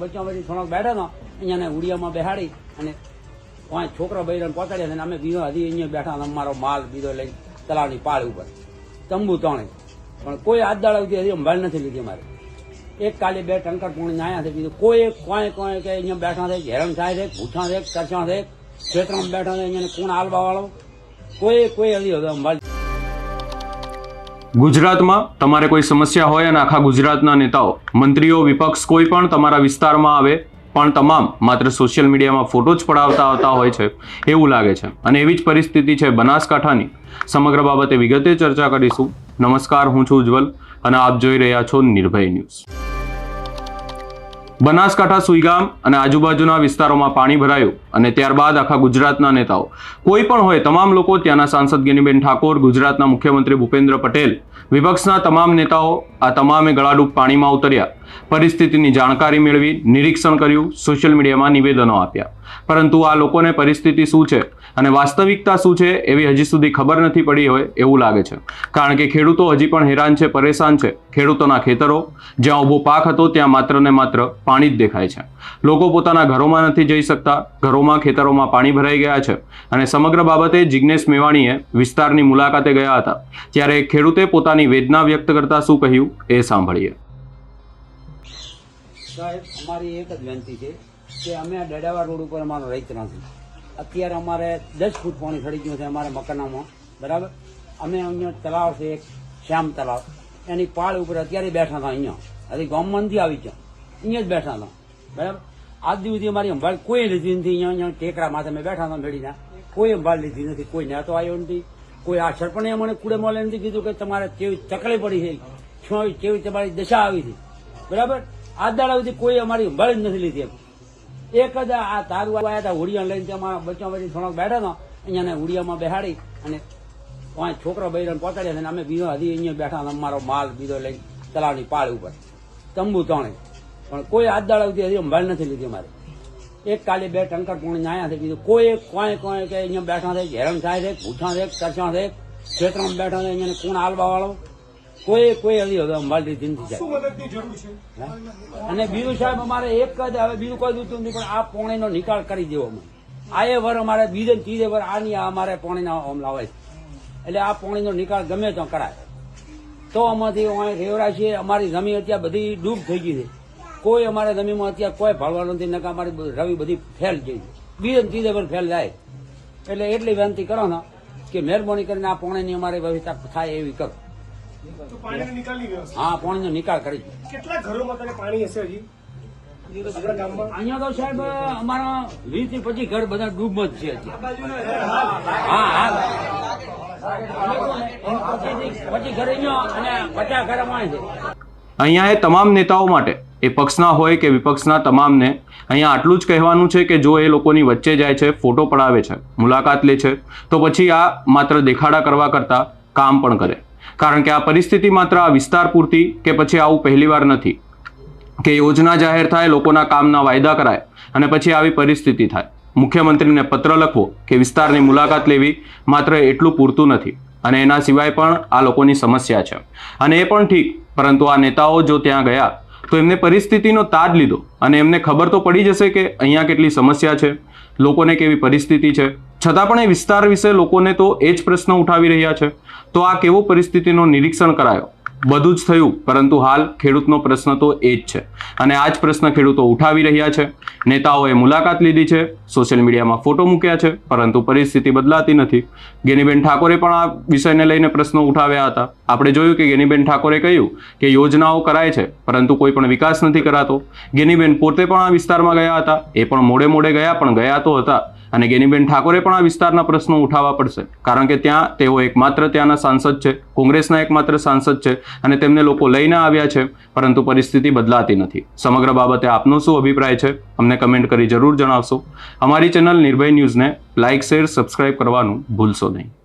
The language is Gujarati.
બચ્ચામાંથી થોડાક બેઠા પહોંચાડ્યા અને અમે બીજો અહીંયા બેઠા હતા માલ બીજો લઈ તલાવની પાળ ઉપર. તંબુ તણે પણ કોઈ આજ દાડા સુધી નથી લીધી અમારે. એક કાલે બે ટંકર પૂણી આયા છે, બીજું કોઈ કોઈ કોઈ અહીંયા બેઠા છે, હેરાન થાય છે ભૂઠા છે તરસા છે છે, અહીંયા કોણ વાળો? કોઈ કોઈ હજી સંભાળ ગુજરાતમાં તમારે કોઈ સમસ્યા હોય અને આખા ગુજરાતના નેતાઓ, મંત્રીઓ, વિપક્ષ કોઈ પણ તમારા વિસ્તારમાં આવે, પણ તમામ માત્ર સોશિયલ મીડિયામાં ફોટો જ પડાવતા આવતા હોય છે, એવું લાગે છે. અને એવી જ પરિસ્થિતિ છે બનાસકાંઠાની. સમગ્ર બાબતે વિગતે ચર્ચા કરીશું. નમસ્કાર, હું છું ઉજ્જવલ અને આપ જોઈ રહ્યા છો નિર્ભય ન્યૂઝ. બનાસકાંઠા સુઈગામ અને આજુબાજુના વિસ્તારોમાં પાણી ભરાયું અને ત્યારબાદ આખા ગુજરાતના નેતાઓ. કોઈ પણ હોય, તમામ લોકો ત્યાંના સાંસદ ગેનીબેન ઠાકોર, ગુજરાતના મુખ્યમંત્રી ભૂપેન્દ્ર પટેલ, વિપક્ષના તમામ નેતાઓ આ તમામે ગળાડૂબ પાણીમાં ઉતર્યા. પરિસ્થિતિની જાણકારી મેળવી, નિરીક્ષણ કર્યું, સોશિયલ મીડિયામાં નિવેદનો આપ્યા. પરંતુ આ લોકોને પરિસ્થિતિ શું છે? અને વાસ્તવિકતા શું છે એવી હજી સુધી ખબર નથી પડી હોય એવું લાગે છે. કારણ કે ખેડૂતો હજી પણ હેરાન છે, પરેશાન છે. ખેડૂતોના ખેતરો, જ્યાં ઊભો પાક હતો, ત્યાં માત્ર ને માત્ર પાણી જ દેખાય છે. લોકો પોતાના ઘરોમાં નથી જઈ શકતા, ઘરોમાં, ખેતરોમાં પાણી ભરાઈ ગયા છે. અને સમગ્ર બાબતે જિજ્ઞેશ મેવાણીએ વિસ્તારની મુલાકાતે ગયા હતા. ત્યારે ખેડૂતે પોતાની વેદના વ્યક્ત કરતા શું કહ્યું એ સાંભળીએ. સાહેબ, અમારી એક જ વિનંતી છે કે અમે આ ડેડાવા રોડ ઉપર અમારો રહીત નથી. અત્યારે અમારે દસ ફૂટ પાણી ચડી ગયું છે અમારા મકાનામાં. બરાબર? અમે અહીંયા તલાવ છે એક, શ્યામ તલાવ એની પાળ ઉપર અત્યારે બેઠા હતા અહીંયા. હજી ગામમાંથી આવી ગયા. અહીંયા જ બેઠા હતા. બરાબર? આજ સુધી અમારી સંભાળ કોઈ લીધી નથી. અહીંયા અહીંયા ટેકરા માથે અમે બેઠા હતા મેળીના કોઈ સંભાળ લીધી નથી. કોઈ નેતો આવ્યો નથી. કોઈ આ સરપંચે અમને કુડે મોલે નથી. કીધું કે તમારે કેવી તકલીફ પડી છે. કેવી તમારી દશા આવી છે. બરાબર? આ દાડા સુધી કોઈ અમારી સંભાળ જ નથી લીધી એમ. એક જ આ તારું આવ્યા હતા હુડિયા લઈને ત્યાં અમારા પછી થોડોક બેઠા હતા અહીંયા હુડિયામાં બેહાડી અને પાંચ છોકરા બૈરાને પહોંચાડ્યા અને અમે બીજો હજી અહીંયા બેઠા અમારો માલ બીજો લઈને તલાવની પાળ ઉપર. તંબુ તણે પણ કોઈ હાથ દાડા સુધી હજી સંભાળ નથી લીધી અમારે. એક કાલે બે ટંકર પૂર્ણ આયા છે, બીજું કોઈ કોઈ કોઈ કે અહીંયા બેઠા છે હેરણ થાય છે, ભૂઠા છે તરસા છે ક્ષેત્રમાં બેઠા છે અહીંયા કોણ આલવા વાળો. કોઈ કોઈ હજી હવે લીધી નથી છે? અને બીજું સાહેબ અમારે એક જ હવે બીજું કોઈ દૂધતું નથી પણ આ પોણીનો નિકાલ કરી દેવો અમે આ એ વર અમારે બીજે ત્રીજે વર આની આ અમારે પોણીના ઓમ લાવે છે. એટલે આ પોણીનો નિકાલ ગમે તો કરાય. તો આમાંથી રેવરા છીએ અમારી જમીન અત્યારે બધી ડૂબ થઈ ગઈ છે. કોઈ અમારે જમીનમાં અત્યારે કોઈ ભાળવાનું નથી નકા અમારી રવિ બધી ફેલ ગઈ. છે બીજે ત્રીજે વર ફેલ જાય. એટલે એટલી વિનંતી કરો ને કે મહેરબાની કરીને આ પોણીની અમારી વ્યવસ્થા થાય એવી કરો. હા પોણીનો નિકાલ કરી. કેટલા ઘરોમાં તને પાણી હશે હજી? અહીંયા તો સાહેબ અમારા વીસથી પચીસ ઘર બધા ડૂબ જ છે હા. હા પચીસ ઘર અહીંયા અને પચાસ ઘર અમારે છે. અહીંયા એ તમામ નેતાઓ માટે એ પક્ષના હોય કે વિપક્ષના તમામને અહીંયા આટલું જ કહેવાનું છે કે જો એ લોકોની વચ્ચે જાય છે ફોટો પડાવે છે મુલાકાત લે છે તો પછી આ માત્ર દેખાડા કરવા કરતાં કામ પણ કરે. કારણ કે આ પરિસ્થિતિ માત્ર આ વિસ્તાર પૂરતી કે પછી આવું પહેલીવાર નથી. કે યોજના જાહેર થાય, લોકોના કામના વાયદા કરાય અને પછી આવી પરિસ્થિતિ થાય. મુખ્યમંત્રીને પત્ર લખવો કે વિસ્તારની મુલાકાત લેવી માત્ર એટલું પૂરતું નથી અને એના સિવાય પણ આ લોકોની સમસ્યા છે. અને એ પણ ઠીક, પરંતુ આ નેતાઓ જો ત્યાં ગયા, તો એમને પરિસ્થિતિનો તાજ લીધો અને એમને ખબર તો પડી જશે કે અહીંયા કેટલી સમસ્યા છે, લોકોને કેવી પરિસ્થિતિ છે છતાં પણ એ વિસ્તાર વિશે લોકોને તો એ જ પ્રશ્ન ઉઠાવી રહ્યા છે. તો આ કેવો પરિસ્થિતિનો નિરીક્ષણ કરાયો? બધું જ થયું, પરંતુ હાલ ખેડૂતનો પ્રશ્ન તો એ જ છે. અને આ જ પ્રશ્ન ખેડૂતો ઉઠાવી રહ્યા છે. નેતાઓએ મુલાકાત લીધી છે, સોશિયલ મીડિયામાં ફોટો મૂક્યા છે, પરંતુ પરિસ્થિતિ બદલાતી નથી. ગેનીબેન ઠાકોરે પણ આ વિષયને લઈને પ્રશ્નો ઉઠાવ્યા હતા. આપણે જોયું કે ગેનીબેન ઠાકોરે કહ્યું કે યોજનાઓ કરાય છે, પરંતુ કોઈ પણ વિકાસ નથી કરાતો. ગેનીબેન પોતે પણ આ વિસ્તારમાં ગયા હતા, એ પણ મોડે મોડે ગયા, પણ ગયા તો હતા. અને ગેનીબેન ઠાકોરે પણ આ વિસ્તારના પ્રશ્નો ઉઠાવવા પડશે. કારણ કે ત્યાં તેઓ એકમાત્ર ત્યાંના સાંસદ છે, કોંગ્રેસના એકમાત્ર સાંસદ છે અને તેમને લોકો લઈને આવ્યા છે, પરંતુ પરિસ્થિતિ બદલાતી નથી. સમગ્ર બાબતે આપનો શું અભિપ્રાય છે, અમને કમેન્ટ કરી જરૂર જણાવશો. અમારી ચેનલ નિર્ભય ન્યૂઝને લાઇક, શેર, સબસ્ક્રાઇબ કરવાનું ભૂલશો નહીં.